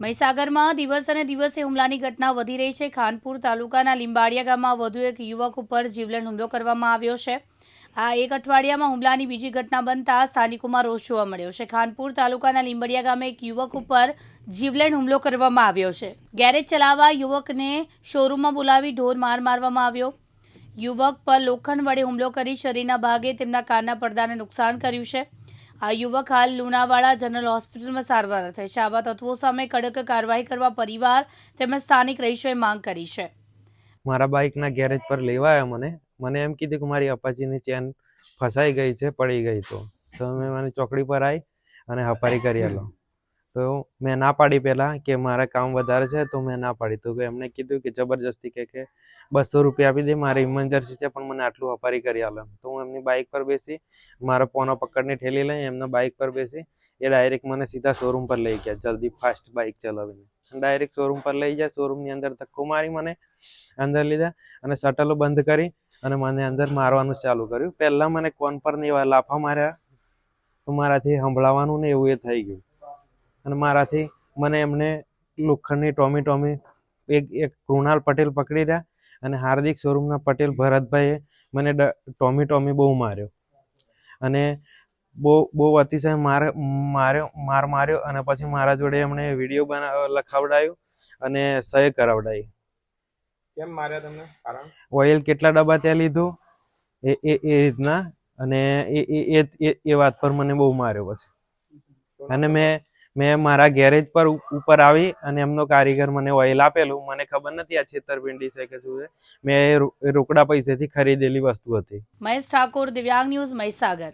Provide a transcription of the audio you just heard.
મહીસાગરમાં દિવસ અને દિવસે હુમલાની ઘટના વધી રહી છે. ખાનપુર તાલુકાના લીંબાડિયા ગામમાં વધુ એક યુવક ઉપર જીવલેણ હુમલો કરવામાં આવ્યો છે. આ એક અઠવાડિયામાં હુમલાની બીજી ઘટના બનતા સ્થાનિકોમાં રોષ જોવા મળ્યો છે. ખાનપુર તાલુકાના લીંબડિયા ગામે એક યુવક ઉપર જીવલેણ હુમલો કરવામાં આવ્યો છે. ગેરેજ ચલાવવા યુવકને શોરૂમમાં બોલાવી ઢોર માર મારવામાં આવ્યો. યુવક પર લોખંડ વડે હુમલો કરી શરીરના ભાગે તેમના કારના પડદાને નુકસાન કર્યું છે. આ યુવક હાલ લુણાવાડા જનરલ હોસ્પિટલમાં સારવાર અર્થે છે. આવા તત્વો સામે કડક કાર્યવાહી કરવા પરિવાર તેમજ સ્થાનિક રહીશોએ માંગ કરી છે. મારા બાઇકના ગેરેજ પર લેવા આવ્યા મને. મને એમ કીધું કે મારી અપાચીની ચેન ફસાઈ ગઈ છે, પડી ગઈ તો. તો મેં મને ચોકડી પર આવી અને હપારી કરી આલો. તો મેં ના પાડી પહેલાં કે મારે કામ વધારે છે તો મેં ના પાડી. તો એમને કીધું કે જબરજસ્તી કે કે બસો રૂપિયા આપી દે, મારી ઇમરજન્સી છે પણ મને આટલું હપારી કરી આલો. તો હું એમની બાઇક પર બેસી, મારો પોનો પકડની ઠેલી લઈ એમના બાઇક પર બેસી, એ ડાયરેક્ટ મને સીધા શોરૂમ પર લઈ ગયા, જલ્દી ફાસ્ટ બાઇક ચલાવીને. ડાયરેક્ટ શોરૂમ પર લઈ ગયા શોરૂમની અંદર ધક્કો મારી મને, અંદર લીધા અને શટલો બંધ કરી અને મને અંદર મારવાનું ચાલુ કર્યું. પહેલાં મને કોન પર ને એવા લાફા માર્યા, તો મારાથી સંભળાવાનું ને એવું એ થઈ ગયું. અને મારાથી મને એમને લોખંડની ટોમી ટોમી એક એક કૃણાલ પટેલ પકડી રહ્યા અને હાર્દિક શોરૂમના પટેલ ભરતભાઈએ મને ટોમી ટોમી બહુ માર્યો. અને બહુ બહુ અતિશય માર માર્યો માર માર્યો અને પછી મારા જોડે એમણે વીડિયો બના લખાવડાયો અને સહી કરાવડાવી કેમ માર્યા તમને? કારણ? ઓઇલ કેટલા ડબ્બા ત્યાં લીધું? એ એ એ રીતના અને એ એ એ વાત પર મને બહુ માર્યો પછી. અને મેં મેં મારા ગેરેજ પર ઉપર આવી અને એમનો કારીગર મને ઓઇલ આપેલું. મને ખબર નથી આ છેતરપિંડી છે કે શું છે. મેં રોકડા પૈસેથી ખરીદેલી વસ્તુ હતી. મહેશ ઠાકોર, દિવ્યાંગ ન્યૂઝ મહીસાગર.